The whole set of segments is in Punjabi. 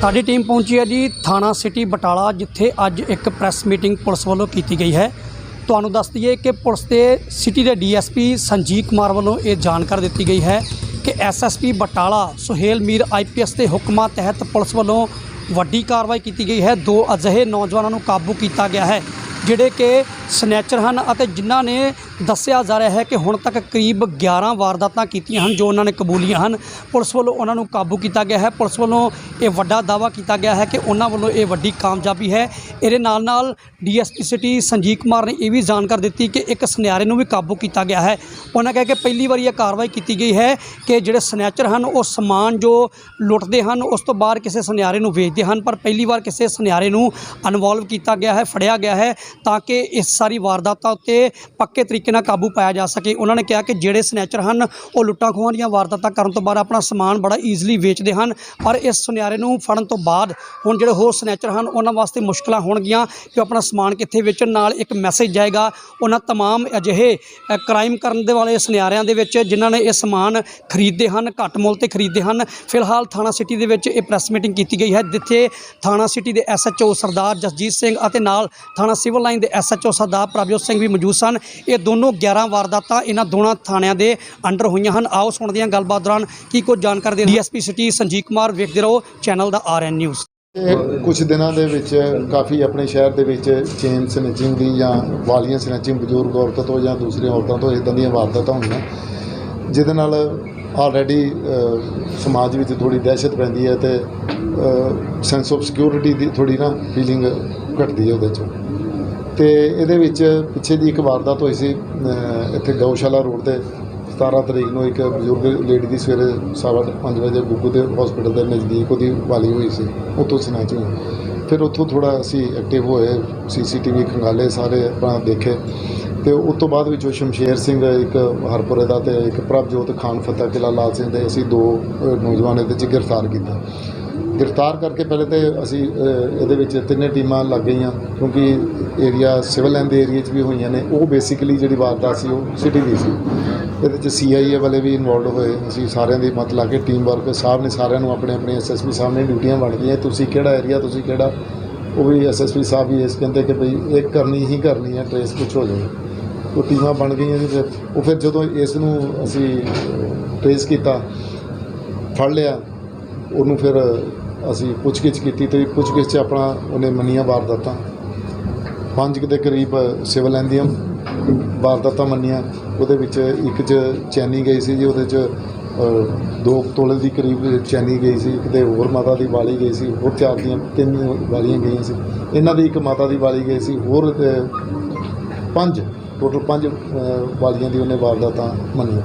ਸਾਡੀ ਟੀਮ ਪਹੁੰਚੀ ਹੈ ਜੀ ਥਾਣਾ ਸਿਟੀ ਬਟਾਲਾ, ਜਿੱਥੇ ਅੱਜ ਇੱਕ ਪ੍ਰੈਸ ਮੀਟਿੰਗ ਪੁਲਿਸ ਵੱਲੋਂ ਕੀਤੀ ਗਈ ਹੈ। ਤੁਹਾਨੂੰ ਦੱਸ ਦਈਏ ਕਿ ਪੁਲਿਸ ਦੇ ਸਿਟੀ ਦੇ ਡੀਐਸਪੀ ਸੰਜੀਵ ਕੁਮਾਰ ਵੱਲੋਂ ਇਹ ਜਾਣਕਾਰੀ ਦਿੱਤੀ ਗਈ ਹੈ ਕਿ ਐਸਐਸਪੀ ਬਟਾਲਾ, ਸੁਹੇਲ ਮੀਰ ਆਈਪੀਐਸ ਦੇ ਹੁਕਮਾਂ ਤਹਿਤ ਪੁਲਿਸ ਵੱਲੋਂ ਵੱਡੀ ਕਾਰਵਾਈ ਕੀਤੀ ਗਈ ਹੈ। ਦੋ ਅਜਿਹੇ ਨੌਜਵਾਨਾਂ ਨੂੰ ਕਾਬੂ ਕੀਤਾ ਗਿਆ ਹੈ, ਜਿਹੜੇ ਕਿ ਸਨੈਚਰ ਹਨ ਅਤੇ ਜਿਨ੍ਹਾਂ ਨੇ ਦੱਸਿਆ ਜਾ ਰਿਹਾ ਹੈ ਕਿ ਹੁਣ ਤੱਕ ਕਰੀਬ 11 ਵਾਰਦਾਤਾਂ ਕੀਤੀਆਂ ਹਨ ਜੋ ਉਹਨਾਂ ਨੇ ਕਬੂਲੀਆਂ ਹਨ। ਪੁਲਿਸ ਵੱਲੋਂ ਉਹਨਾਂ ਨੂੰ ਕਾਬੂ ਕੀਤਾ ਗਿਆ ਹੈ। ਪੁਲਿਸ ਵੱਲੋਂ ਇਹ ਵੱਡਾ ਦਾਅਵਾ ਕੀਤਾ ਗਿਆ ਹੈ ਕਿ ਉਹਨਾਂ ਵੱਲੋਂ ਇਹ ਵੱਡੀ ਕਾਮਯਾਬੀ ਹੈ। ਇਹਦੇ ਨਾਲ ਨਾਲ ਡੀਐਸਪੀ ਸਿਟੀ ਸੰਜੀਵ ਕੁਮਾਰ ਨੇ ਇਹ ਵੀ ਜਾਣਕਾਰੀ ਦਿੱਤੀ ਕਿ ਇੱਕ ਸੁਨਿਆਰੇ ਨੂੰ ਵੀ ਕਾਬੂ ਕੀਤਾ ਗਿਆ ਹੈ। ਉਹਨਾਂ ਕਹਿ ਕਿ ਪਹਿਲੀ ਵਾਰੀ ਇਹ ਕਾਰਵਾਈ ਕੀਤੀ ਗਈ ਹੈ ਕਿ ਜਿਹੜੇ ਸਨੈਚਰ ਹਨ, ਉਹ ਸਮਾਨ ਜੋ ਲੁੱਟਦੇ ਹਨ, ਉਸ ਤੋਂ ਬਾਅਦ ਕਿਸੇ ਸੁਨਿਆਰੇ ਨੂੰ ਵੇਚਦੇ ਹਨ, ਪਰ ਪਹਿਲੀ ਵਾਰ ਕਿਸੇ ਸੁਨਿਆਰੇ ਨੂੰ ਇਨਵੋਲਵ ਕੀਤਾ ਗਿਆ ਹੈ, ਫੜਿਆ ਗਿਆ ਹੈ ਤਾਂ ਕਿ ਇਸ ਸਾਰੀ ਵਾਰਦਾਤਾਂ ਉੱਤੇ ਪੱਕੇ ਤਰੀਕੇ ਨਾਲ ਕਾਬੂ ਪਾਇਆ ਜਾ ਸਕੇ। ਉਹਨਾਂ ਨੇ ਕਿਹਾ ਕਿ ਜਿਹੜੇ ਸਨੈਚਰ ਹਨ, ਉਹ ਲੁੱਟਾਂ ਖੋਹਾਂ ਦੀਆਂ ਵਾਰਦਾਤਾਂ ਕਰਨ ਤੋਂ ਬਾਅਦ ਆਪਣਾ ਸਮਾਨ ਬੜਾ ਈਜ਼ੀਲੀ ਵੇਚਦੇ ਹਨ। ਪਰ ਇਸ ਸੁਨਿਆਰੇ ਨੂੰ ਫੜਨ ਤੋਂ ਬਾਅਦ ਹੁਣ ਜਿਹੜੇ ਹੋਰ ਸਨੈਚਰ ਹਨ, ਉਹਨਾਂ ਵਾਸਤੇ ਮੁਸ਼ਕਲਾਂ ਹੋਣਗੀਆਂ ਕਿ ਉਹ ਆਪਣਾ ਸਮਾਨ ਕਿੱਥੇ ਵੇਚਣ, ਨਾਲ ਇੱਕ ਮੈਸੇਜ ਜਾਏਗਾ। ਉਹਨਾਂ ਤਮਾਮ ਅਜਿਹੇ ਕ੍ਰਾਈਮ ਕਰਨ ਦੇ ਵਾਲੇ ਸੁਨਿਆਰਿਆਂ ਦੇ ਵਿੱਚ ਜਿਨ੍ਹਾਂ ਨੇ ਇਹ ਸਮਾਨ ਖਰੀਦਦੇ ਹਨ, ਘੱਟ ਮੁੱਲ ਤੇ ਖਰੀਦਦੇ ਹਨ। ਫਿਲਹਾਲ ਥਾਣਾ ਸਿਟੀ ਦੇ ਵਿੱਚ ਇਹ ਪ੍ਰੈਸ ਮੀਟਿੰਗ ਕੀਤੀ ਗਈ ਹੈ, ਜਿੱਥੇ ਥਾਣਾ ਸਿਟੀ ਦੇ ਐਸਐਚਓ ਸਰਦਾਰ ਜਸਜੀਤ ਸਿੰਘ ਅਤੇ ਨਾਲ ਥਾਣਾ ਸਿਵਲ ਲਾਈਨ ਦੇ ਐਸਐਚਓ ਸਰਦਾਰ ਪ੍ਰਭਜੋਤ ਸਿੰਘ ਵੀ ਮੌਜੂਦ ਸਨ। ਇਹ ਦੋਨੋਂ 11 ਵਾਰਦਾਤਾਂ ਇਹਨਾਂ ਦੋਨਾਂ ਥਾਣਿਆਂ ਦੇ ਅੰਡਰ ਹੋਈਆਂ ਹਨ। ਆਓ ਸੁਣਦੇ ਹਾਂ ਗੱਲਬਾਤ ਦੌਰਾਨ ਕੀ ਕੁਝ ਜਾਣਕਾਰੀ ਦੇ ਡੀਐਸਪੀ ਸਿਟੀ ਸੰਜੀਵ ਕੁਮਾਰ ਵੇਖਦੇ ਰਹੋ ਚੈਨਲ ਦਾ ਆਰਐਨ ਨਿਊਜ਼। ਇਹ ਕੁਝ ਦਿਨਾਂ ਦੇ ਵਿੱਚ ਕਾਫੀ ਆਪਣੇ ਸ਼ਹਿਰ ਦੇ ਵਿੱਚ ਚੇਨ ਸਨੈਚਿੰਗ ਦੀ ਜਾਂ ਵਾਲੀਆਂ ਸਨੈਚਿੰਗ ਬਜ਼ੁਰਗ ਔਰਤਾਂ ਤੋਂ ਜਾਂ ਦੂਸਰੀਆਂ ਔਰਤਾਂ ਤੋਂ ਇਦਾਂ ਦੀਆਂ ਵਾਰਦਾਤਾਂ ਹੋਈਆਂ। ਜਿਹਦੇ ਨਾਲ ਆਲਰੇਡੀ ਸਮਾਜ ਵਿੱਚ ਥੋੜੀ ਦਹਿਸ਼ਤ ਪੈਂਦੀ ਹੈ ਤੇ ਸੈਂਸ ਆਫ ਸਿਕਿਉਰਿਟੀ ਦੀ ਥੋੜੀ ਨਾ ਫੀਲਿੰਗ ਘਟਦੀ ਹੈ ਉਹਦੇ 'ਚ। ਤੇ ਇਹਦੇ ਵਿੱਚ ਪਿੱਛੇ ਦੀ ਇੱਕ ਵਾਰਦਾਤ ਹੋਈ ਸੀ ਇੱਥੇ ਗਊਸ਼ਾਲਾ ਰੋਡ ਤੇ 17 ਤਰੀਕ ਨੂੰ ਇੱਕ ਬਜ਼ੁਰਗ ਲੇਡੀ ਦੀ ਸਵੇਰੇ ਸਵਾ ਪੰਜ ਵਜੇ ਗੁੱਗੂ ਦੇ ਹਸਪੀਟਲ ਦੇ ਨਜ਼ਦੀਕ ਉਹਦੀ ਵਾਲੀ ਹੋਈ ਸੀ, ਉੱਥੋਂ ਸਨੈਚ ਹੋਈ। ਫਿਰ ਉੱਥੋਂ ਥੋੜਾ ਅਸੀਂ ਐਕਟਿਵ ਹੋਏ ਸੀਸੀਟੀਵੀ ਖੰਗਾਲੇ ਸਾਰੇ ਆਪਣਾ ਦੇਖੇ ਤੇ ਉਸ ਤੋਂ ਬਾਅਦ ਵਿੱਚ ਉਹ ਸ਼ਮਸ਼ੇਰ ਸਿੰਘ ਇੱਕ ਹਰਪੁਰੇ ਦਾ ਤੇ ਇੱਕ ਪ੍ਰਭਜੋਤ ਖਾਨ ਫਤਿਹ ਕਿਲਾ ਲਾਲ ਸਿੰਘ ਦੇ ਅਸੀਂ ਦੋ ਨੌਜਵਾਨ ਇਹਦੇ 'ਚ ਗ੍ਰਿਫਤਾਰ ਕੀਤਾ। ਗ੍ਰਿਫਤਾਰ ਕਰਕੇ ਪਹਿਲੇ ਤੇ ਅਸੀਂ ਇਹਦੇ ਵਿੱਚ ਤਿੰਨੇ ਟੀਮਾਂ ਲੱਗ ਗਈਆਂ, ਕਿਉਂਕਿ ਏਰੀਆ ਸਿਵਲ ਲਾਈਨ ਦੇ ਏਰੀਆ 'ਚ ਵੀ ਹੋਈਆਂ ਨੇ। ਉਹ ਬੇਸਿਕਲੀ ਜਿਹੜੀ ਵਾਰਦਾਤ ਸੀ, ਉਹ ਸਿਟੀ ਦੀ ਸੀ। ਇਹਦੇ 'ਚ ਸੀਆਈਏ ਵਾਲੇ ਵੀ ਇਨਵੋਲਡ ਹੋਏ। ਅਸੀਂ ਸਾਰਿਆਂ ਦੀ ਮਤ ਲਾ ਕੇ ਟੀਮ ਵਰਕ ਸਾਹਿਬ ਨੇ ਸਾਰਿਆਂ ਨੂੰ ਆਪਣੇ ਆਪਣੇ ਐਸਐਸਪੀ ਸਾਹਿਬ ਨੇ ਡਿਊਟੀਆਂ ਵੰਡ ਗਈਆਂ। ਤੁਸੀਂ ਕਿਹੜਾ ਏਰੀਆ ਤੁਸੀਂ ਕਿਹੜਾ? ਉਹ ਵੀ ਐਸਐਸਪੀ ਸਾਹਿਬ ਵੀ ਇਸ ਕਹਿੰਦੇ ਕਿ ਭਈ ਇਹ ਕਰਨੀ ਹੀ ਕਰਨੀ ਹੈ ਟ੍ਰੇਸ ਕੁਛ ਹੋ ਜਾਏ ਉਹ ਟੀਮਾਂ ਬਣ ਗਈਆਂ ਜੀ, ਫਿਰ ਉਹ ਫਿਰ ਜਦੋਂ ਇਸ ਨੂੰ ਅਸੀਂ ਟ੍ਰੇਸ ਕੀਤਾ, ਫੜ ਲਿਆ, ਉਹਨੂੰ ਫਿਰ ਅਸੀਂ ਪੁੱਛਗਿੱਛ ਕੀਤੀ ਤੇ ਪੁੱਛਗਿੱਛ 'ਚ ਆਪਣਾ ਉਹਨੇ ਮੰਨੀਆਂ ਵਾਰਦਾਤਾਂ। ਪੰਜ ਕੁ ਦੇ ਕਰੀਬ ਸਿਵਲ ਲਾਈਨ ਦੀਆਂ ਵਾਰਦਾਤਾਂ ਮੰਨੀਆਂ। ਉਹਦੇ ਵਿੱਚ ਇੱਕ 'ਚ ਚੈਨੀ ਗਈ ਸੀ ਜੀ, ਉਹਦੇ 'ਚ ਦੋ ਤੋਲੇ ਦੀ ਕਰੀਬ ਚੈਨੀ ਗਈ ਸੀ ਕਿਤੇ ਹੋਰ ਮਾਤਾ ਦੀ ਵਾਲੀ ਗਈ ਸੀ, ਹੋਰ ਚਾਰ ਦੀਆਂ ਤਿੰਨ ਵਾਲੀਆਂ ਗਈਆਂ ਸੀ। ਇਹਨਾਂ ਦੀ ਇੱਕ ਮਾਤਾ ਦੀ ਵਾਲੀ ਗਈ ਸੀ, ਹੋਰ ਪੰਜ ਟੋਟਲ ਪੰਜ ਵਾਲੀਆਂ ਦੀ ਉਹਨੇ ਵਾਰਦਾਤਾਂ ਮੰਨੀਆਂ।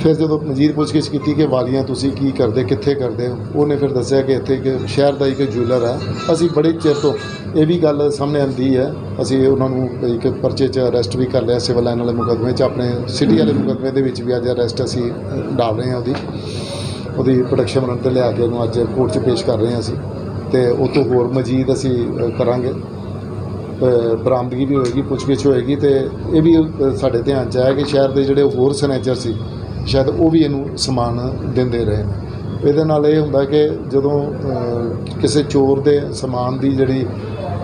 ਫਿਰ ਜਦੋਂ ਮਜੀਦ ਪੁੱਛਗਿੱਛ ਕੀਤੀ ਕਿ ਵਾਲੀਆਂ ਤੁਸੀਂ ਕੀ ਕਰਦੇ, ਕਿੱਥੇ ਕਰਦੇ ਹੋ, ਉਹਨੇ ਫਿਰ ਦੱਸਿਆ ਕਿ ਇੱਥੇ ਇੱਕ ਸ਼ਹਿਰ ਦਾ ਇੱਕ ਜੁਐਲਰ ਹੈ ਅਸੀਂ ਬੜੇ ਚਿਰ ਤੋਂ ਇਹ ਵੀ ਗੱਲ ਸਾਹਮਣੇ ਆਂਦੀ ਹੈ। ਅਸੀਂ ਉਹਨਾਂ ਨੂੰ ਇੱਕ ਪਰਚੇ 'ਚ ਅਰੈਸਟ ਵੀ ਕਰ ਲਿਆ ਸਿਵਲ ਲਾਈਨ ਵਾਲੇ ਮੁਕੱਦਮੇ 'ਚ। ਆਪਣੇ ਸਿਟੀ ਵਾਲੇ ਮੁਕੱਦਮੇ ਦੇ ਵਿੱਚ ਵੀ ਅੱਜ ਅਰੈਸਟ ਅਸੀਂ ਡਾਲ ਰਹੇ ਹਾਂ ਉਹਦੀ। ਉਹਦੀ ਪ੍ਰੋਡਕਸ਼ਨ ਵਾਰੰਟ ਤੇ ਲਿਆ ਕੇ ਉਹਨੂੰ ਅੱਜ ਕੋਰਟ 'ਚ ਪੇਸ਼ ਕਰ ਰਹੇ ਹਾਂ ਅਸੀਂ। ਤੇ ਉਹ ਤੋਂ ਹੋਰ ਮਜੀਦ ਅਸੀਂ ਕਰਾਂਗੇ। ਬਰਾਮਦਗੀ ਵੀ ਹੋਏਗੀ, ਪੁੱਛਗਿੱਛ ਹੋਏਗੀ ਤੇ ਇਹ ਵੀ ਸਾਡੇ ਧਿਆਨ 'ਚ ਆਇਆ ਕਿ ਸ਼ਹਿਰ ਦੇ ਜਿਹੜੇ ਹੋਰ ਸਨੈਚਰ ਸੀ ਸ਼ਾਇਦ ਉਹ ਵੀ ਇਹਨੂੰ ਸਮਾਨ ਦਿੰਦੇ ਰਹੇ ਨੇ। ਇਹਦੇ ਨਾਲ ਇਹ ਹੁੰਦਾ ਕਿ ਜਦੋਂ ਕਿਸੇ ਚੋਰ ਦੇ ਸਮਾਨ ਦੀ ਜਿਹੜੀ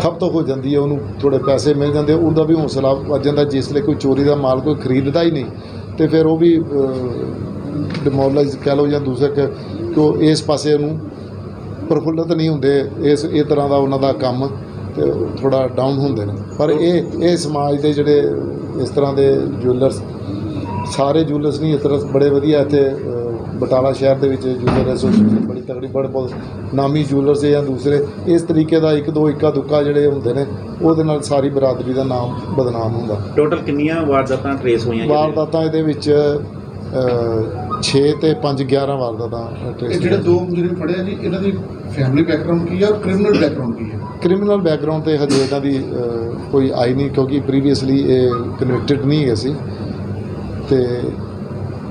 ਖਪਤ ਹੋ ਜਾਂਦੀ ਹੈ, ਉਹਨੂੰ ਥੋੜੇ ਪੈਸੇ ਮਿਲ ਜਾਂਦੇ ਉਹਦਾ ਵੀ ਹੌਸਲਾ ਵੱਧ ਜਾਂਦਾ। ਜਿਸ ਲਈ ਕੋਈ ਚੋਰੀ ਦਾ ਮਾਲ ਕੋਈ ਖਰੀਦਦਾ ਹੀ ਨਹੀਂ, ਤੇ ਫਿਰ ਉਹ ਵੀ ਡਿਮੋਰਲਾਈਜ਼ ਕਹਿ ਲਓ ਜਾਂ ਦੂਸਰੇ ਕਿ ਉਹ ਇਸ ਪਾਸੇ ਉਹਨੂੰ ਪ੍ਰਫੁੱਲਤ ਨਹੀਂ ਹੁੰਦੇ, ਇਸ, ਇਹ ਤਰ੍ਹਾਂ ਦਾ ਉਹਨਾਂ ਦਾ ਕੰਮ ਤੇ ਥੋੜਾ ਡਾਊਨ ਹੁੰਦੇ ਨੇ। ਪਰ ਇਹ ਇਹ ਸਮਾਜ ਦੇ ਜਿਹੜੇ ਇਸ ਤਰ੍ਹਾਂ ਦੇ ਜੁਐਲਰਸ ਸਾਰੇ ਜੁਐਲਰਸ ਨਹੀਂ ਇਸ ਤਰ੍ਹਾਂ ਬੜੇ ਵਧੀਆ ਇੱਥੇ ਬਟਾਲਾ ਸ਼ਹਿਰ ਦੇ ਵਿੱਚ ਜੁਐਲਰ ਐਸੋਸੀਏਸ਼ਨ ਬੜੀ ਤਗੜੀ ਬੜੇ ਬਹੁਤ ਨਾਮੀ ਜੁਐਲਰਸ ਜਾਂ ਦੂਸਰੇ। ਇਸ ਤਰੀਕੇ ਦਾ ਇੱਕ ਦੋ ਇੱਕਾ ਦੁੱਕਾ ਜਿਹੜੇ ਹੁੰਦੇ ਨੇ ਉਹਦੇ ਨਾਲ ਸਾਰੀ ਬਰਾਦਰੀ ਦਾ ਨਾਮ ਬਦਨਾਮ ਹੁੰਦਾ। ਟੋਟਲ ਕਿੰਨੀਆਂ ਵਾਰਦਾਤਾਂ ਟਰੇਸ ਹੋਈਆਂ ਜੀ? ਵਾਰਦਾਤਾਂ ਇਹਦੇ ਵਿੱਚ 6 ਤੇ 5 11 ਵਾਰਦਾਤਾਂ ਇਹ trace ਜਿਹੜੇ ਦੋ ਮੁਜਰਮ ਫੜਿਆ ਜੀ ਇਹਨਾਂ ਦੀ ਫੈਮਿਲੀ ਬੈਕਗ੍ਰਾਉਂਡ ਕੀ ਹੈ ਔਰ ਕ੍ਰਿਮੀਨਲ ਬੈਕਗ੍ਰਾਉਂਡ ਕੀ ਹੈ ਕ੍ਰਿਮੀਨਲ ਬੈਕਗ੍ਰਾਉਂਡ ਤੇ ਹਜੇ ਇਹਨਾਂ ਦੀ ਕੋਈ ਆਈ ਨਹੀਂ ਕਿਉਂਕਿ ਪ੍ਰੀਵੀਅਸਲੀ ਇਹ ਕਨਵਿਕਟਡ ਨਹੀਂ ਹੈਗੇ ਸੀ। ਤੇ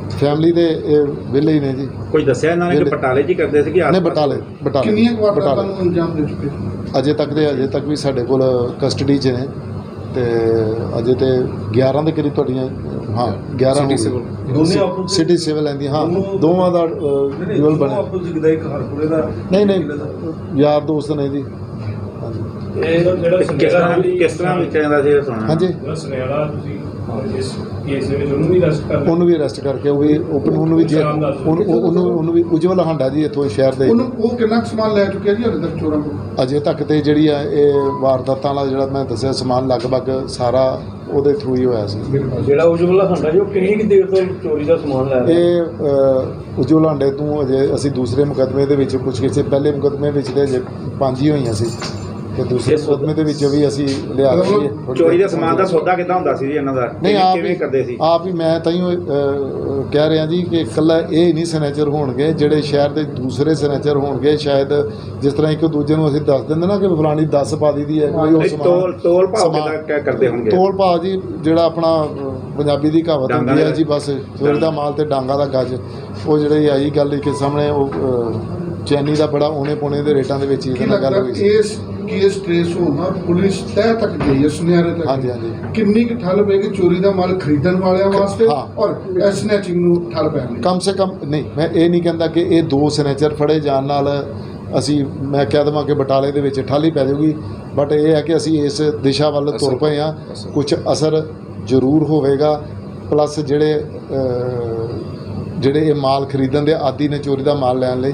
ਫੈਮਿਲੀ ਦੇ ਇਹ ਵਿਲੇ ਹੀ ਨੇ ਜੀ। ਕੋਈ ਦੱਸਿਆ ਇਹਨਾਂ ਨੇ ਕਿ ਬਟਾਲੇ 'ਚ ਹੀ ਕਰਦੇ ਸੀ ਕਿ ਨੇ ਆਸ-ਪਾਸ? ਬਟਾਲੇ ਬਟਾਲੇ। ਕਿੰਨੀਆਂ ਵਾਰਦਾਤਾਂ ਬਟਾਲੇ। ਨੂੰ ਅੰਜਾਮ ਦੇ ਚੁੱਕੇ ਅਜੇ ਤੱਕ ਦੇ ਅਜੇ ਤੱਕ ਵੀ ਸਾਡੇ ਕੋਲ ਕਸਟਡੀ 'ਚ ਨੇ ਤੇ ਅਜੇ ਤੇ 11 ਦੇ ਕਰੀਬ ਤੁਹਾਡੀਆਂ ਹਾਂ 11 ਹੋ ਗਏ ਦੋਨੇ ਆਪੋ ਸਿਟੀ ਸਿਵਲ ਲੈਂਦੀ ਹਾਂ। ਦੋਨੋਂ- ਦੋਵਾਂ ਦਾ ਡਿਊਲ ਬਣਿਆ। ਆਪੋ ਜਿਗਦਾ ਇੱਕ ਹਰਪੁਰੇ ਦਾ ਨਹੀਂ ਨਹੀਂ। ਯਾਰ ਦੋਸਤ ਨੇ ਜੀ। ਇਹ ਜਿਹੜਾ ਕਿਸ ਤਰ੍ਹਾਂ ਕਿਸ ਤਰ੍ਹਾਂ ਵਿੱਚ ਜਾਂਦਾ ਸੀ ਇਹ ਸੁਣਨਾ ਹਾਂਜੀ। ਜਿਹੜਾ ਸੁਨਿਆਰਾ ਤੁਸੀਂ ਇਸ ਕੇਸ ਦੇ ਵਿੱਚ ਉਹਨੂੰ ਵੀ ਅਰੈਸਟ ਕਰ ਲਿਆ। ਉਹਨੂੰ ਵੀ ਅਰੈਸਟ ਕਰਕੇ ਉਹ ਵੀ ਓਪਨ ਉਹਨੂੰ ਵੀ ਜੇਲ੍ਹ- ਉਹਨੂੰ ਉਹ- ਉਹਨੂੰ ਉਹਨੂੰ ਵੀ ਉਜਵਲ ਹਾਂਡਾ ਜੀ ਇੱਥੋਂ ਸ਼ਹਿਰ ਦੇ ਉਹਨੂੰ ਉਹ ਕਿੰਨਾ ਕੁ ਸਮਾਨ ਲੈ ਚੁੱਕਿਆ ਜੀ ਹਲੇ ਤੱਕ ਚੋਰਾਂ ਕੋਲ? ਅਜੇ ਤੱਕ ਤੇ ਜਿਹੜੀ ਆ ਇਹ ਵਾਰਦਾਤਾਂ ਵਾਲਾ ਜਿਹੜਾ ਮੈਂ ਦੱਸਿਆ ਸਮਾਨ ਲਗਭਗ ਸਾਰਾ ਉਹਦੇ ਥਰੂ ਹੀ ਹੋਇਆ ਸੀ। ਜਿਹੜਾ ਉਜਵਲਾ ਹੰਡਾ ਜੀ ਉਹ ਕਿੰਨੀ ਕੁ ਦੇਰ ਤੋਂ ਚੋਰੀ ਦਾ ਸਮਾਨ ਲੈ ਰਿਹਾ? ਇਹ ਉਜਵਲ ਹਾਂਡੇ ਤੋਂ ਅਜੇ ਅਸੀਂ ਦੂਸਰੇ ਮੁਕਦਮੇ ਦੇ ਵਿੱਚ ਪੁੱਛ ਕਿਸੇ ਪਹਿਲੇ ਮੁਕਦਮੇ ਵਿੱਚ ਤੇ ਅਜੇ ਪੰਜ ਹੀ ਹੋਈਆਂ ਸੀ। ਤੇ ਦੂਸਰੇ ਮੁਕਦਮੇ ਦੇ ਵਿੱਚ ਵੀ ਅਸੀਂ ਲਿਆ ਕੇ ਚੋਰੀ ਦੇ ਸਮਾਨ ਦਾ ਸੌਦਾ ਕਿੱਦਾਂ ਹੁੰਦਾ ਸੀ ਜੀ ਇਹਨਾਂ ਦਾ? ਕਿਵੇਂ- ਕਰਦੇ ਸੀ? ਆਪ ਹੀ ਮੈਂ ਤਾਂ ਹੀ ਕਹਿ ਰਿਹਾ ਜੀ ਕਿ ਇਕੱਲਾ ਇਹ ਨਹੀਂ ਸਨੇਚਰ ਹੋਣਗੇ ਜਿਹੜੇ ਸ਼ਹਿਰ ਦੇ ਦੂਸਰੇ ਸਨੇਚਰ ਹੋਣਗੇ ਸ਼ਾਇਦ ਜਿਸ ਤਰ੍ਹਾਂ ਇੱਕ ਦੂਜੇ ਨੂੰ ਅਸੀਂ ਦੱਸ ਦਿੰਦੇ ਨਾ ਕਿ ਫਲਾਣੀ 10 ਪਾ ਦੀ ਹੈ ਕੋਈ ਉਹ ਸਮਾਨ ਤੋਲ ਤੋਲ ਭਾਅ ਕਿੱਦਾਂ ਕ- ਕਰਦੇ ਹੋਣਗੇ? ਤੋਲ ਭਾਅ ਜੀ ਜਿਹੜਾ ਆਪਣਾ ਪੰਜਾਬੀ ਦੀ ਕਹਾਵਤ ਹੁੰਦੀ ਹੈ ਜੀ ਬਸ ਸਵੇਰ ਦਾ ਮਾਲ ਤੇ ਡਾਂਗਾ ਦਾ ਗੱਜ। ਉਹ ਜਿਹੜੀ ਆਈ ਗੱਲ ਕਿ ਸਾਹਮਣੇ ਉਹ ਚੈਨੀ ਦਾ ਬੜਾ ਉਹਨੇ ਪੋਣੇ ਦੇ ਰੇਟਾਂ ਦੇ ਵਿੱਚ ਇਹਦੇ ਨਾਲ ਗੱਲ ਹੋਈ ਸੀ। ਇਸ ਕੇਸ ਟ੍ਰੇਸ ਹੋਣਾ ਪੁਲਿਸ ਤਹਿ ਤੱਕ ਗਈ ਹੈ ਸੁਨਿਆਰੇ ਤੱਕ ਹਾਂਜੀ, ਹਾਂਜੀ। ਕਿੰਨੀ ਕੁ ਠੱਲ ਪਏਗੀ ਚੋਰੀ ਦਾ ਮਾਲ ਖਰੀਦਣ ਵਾਲਿਆਂ ਵਾਸਤੇ ਹਾਂ। ਔਰ ਸਨੈਚਿੰਗ ਨੂੰ ਠੱਲ ਪੈਣ ਕਮ ਸੇ ਕਮ ਨਹੀਂ ਮੈਂ ਇਹ ਨਹੀਂ ਕਹਿੰਦਾ ਕਿ ਇਹ ਦੋ ਸਿਗਨੇਚਰ ਫੜੇ ਜਾਣ ਨਾਲ ਅਸੀਂ ਮੈਂ ਕਹਿ ਦੇਵਾਂ ਕਿ ਬਟਾਲੇ ਦੇ ਵਿੱਚ ਠਾਲੀ ਪੈ ਜਾਊਗੀ ਬਟ ਇਹ ਹੈ ਕਿ ਅਸੀਂ ਇਸ ਦਿਸ਼ਾ ਵੱਲ ਤੁਰ ਪਏ ਹਾਂ ਕੁਝ ਅਸਰ ਜ਼ਰੂਰ ਹੋਵੇਗਾ ਪਲੱਸ ਜਿਹੜੇ ਜਿਹੜੇ ਇਹ ਮਾਲ ਖਰੀਦਣ ਦੇ ਆਦੀ ਨੇ ਚੋਰੀ ਦਾ ਮਾਲ ਲੈਣ ਲਈ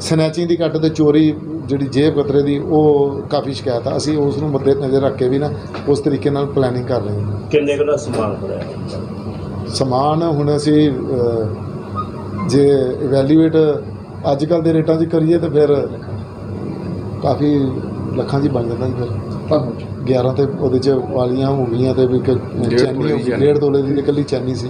ਸਨੈਚਿੰਗ ਦੀ ਘੱਟ ਤੇ ਚੋਰੀ ਜਿਹੜੀ ਜੇਬ ਕਤਰੇ ਦੀ ਉਹ ਕਾਫੀ ਸ਼ਿਕਾਇਤ ਆ। ਅਸੀਂ ਉਸ ਨੂੰ ਮੱਦੇ ਨਜ਼ਰ ਰੱਖ ਕੇ ਵੀ ਨਾ ਉਸ ਤਰੀਕੇ ਨਾਲ ਪਲੈਨਿੰਗ ਕਰ ਰਹੇ ਹਾਂ। ਕਿੰਨੇ ਕੁ ਦਾ ਸਮਾਨ ਫੜਿਆ? ਸਮਾਨ ਹੁਣ ਅਸੀਂ ਜੇ ਇਵੈਲੂਏਟ ਅੱਜ ਕੱਲ ਦੇ ਰੇਟਾਂ 'ਚ ਕਰੀਏ ਤਾਂ ਫਿਰ ਕਾਫੀ ਲੱਖਾਂ 'ਚ ਹੀ ਬਣ ਜਾਂਦਾ ਜੀ ਫਿਰ। ਧੰਨਵਾਦ 11 ਤੇ ਉਹਦੇ ਚ ਵਾਲੀਆਂ ਹੋ ਗਈਆਂ ਤੇ ਵੀ ਇੱਕ ਚੈਨੀ ਹੋ ਗਈ ਡੇਢ ਤੋਲੇ ਦੀ ਇਕੱਲੀ ਚੈਨੀ ਸੀ.